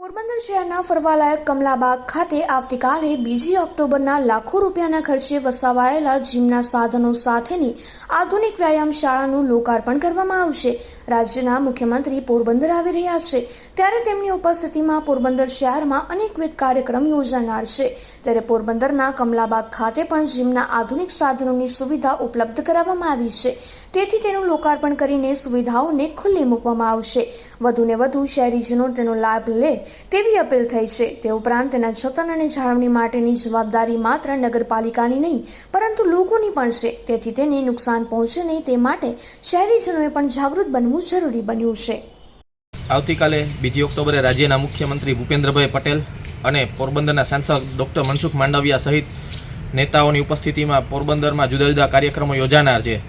પોરબંદર શહેરના ફરવાલાયક કમલાબાગ ખાતે આવતીકાલે બીજી ઓક્ટોબરના લાખો રૂપિયાના ખર્ચે વસાવાયેલા જીમના સાધનો સાથેની આધુનિક વ્યાયામ શાળાનું લોકાર્પણ કરવામાં આવશે. રાજ્યના મુખ્યમંત્રી પોરબંદર આવી રહ્યા છે. ત્યારે તેમની ઉપસ્થિતિમાં પોરબંદર શહેરમાં અનેકવિધ કાર્યક્રમ યોજાનાર છે. ત્યારે પોરબંદરના કમલાબાગ ખાતે પણ જીમના આધુનિક સાધનોની સુવિધા ઉપલબ્ધ કરાવવામાં આવી છે. તેથી તેનું લોકાર્પણ કરીને સુવિધાઓને ખુલ્લી મૂકવામાં આવશે. વધુને વધુ શહેરીજનો તેનો લાભ લે તેવી અપીલ થઈ છે. તે ઉપરાંત તેના જતન અને જાળવણી માટેની જવાબદારી માત્ર નગરપાલિકાની નહીં, પરંતુ લોકોની પણ છે. તેથી તેને નુકસાન પહોંચે નહીં તે માટે શહેરીજનોએ પણ જાગૃત બનવું જરૂરી બન્યું છે. આવતીકાલે બીજી ઓક્ટોબરે રાજ્યના મુખ્યમંત્રી ભૂપેન્દ્રભાઈ પટેલ અને પોરબંદરના સાંસદ ડૉક્ટર મનસુખ માંડવિયા સહિત નેતાઓની ઉપસ્થિતિમાં પોરબંદરમાં જુદા જુદા કાર્યક્રમો યોજાનાર છે.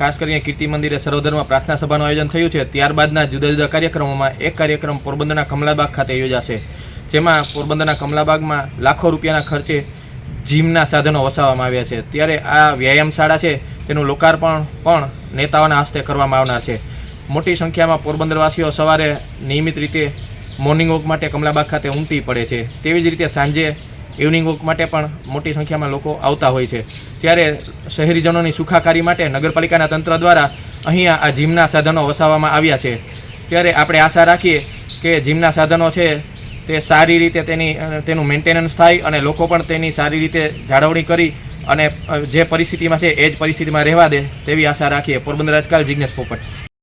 ખાસ કરીને કીર્તિ મંદિરે સર્વધર્મ પ્રાર્થના સભાનું આયોજન થયું છે. ત્યારબાદના જુદા જુદા કાર્યક્રમોમાં એક કાર્યક્રમ પોરબંદરના કમલાબાગ ખાતે યોજાશે. જેમાં પોરબંદરના કમલાબાગમાં લાખો રૂપિયાના ખર્ચે જીમના સાધનો વસાવવામાં આવ્યા છે. ત્યારે આ વ્યાયામશાળા છે. તેનું લોકાર્પણ પણ નેતાઓના હસ્તે કરવામાં આવનાર છે. મોટી સંખ્યામાં પોરબંદરવાસીઓ સવારે નિયમિત રીતે મોર્નિંગ વોક માટે કમલાબાગ ખાતે ઉમટી પડે છે. તેવી જ રીતે સાંજે ઇવનિંગ વોક માટે પણ મોટી સંખ્યામાં લોકો આવતા હોય છે. ત્યારે શહેરીજનોની સુખાકારી માટે નગરપાલિકાના તંત્ર દ્વારા અહીંયા આ જીમના સાધનો વસાવવામાં આવ્યા છે. ત્યારે આપણે આશા રાખીએ કે જીમના સાધનો છે તે સારી રીતે તેની તેનું મેન્ટેનન્સ થાય અને લોકો પણ તેની સારી રીતે જાળવણી કરી અને જે પરિસ્થિતિમાં છે એ જ પરિસ્થિતિમાં રહેવા દે તેવી આશા રાખીએ. પોરબંદર આજકાલ જિજ્ઞેશ પોપટ.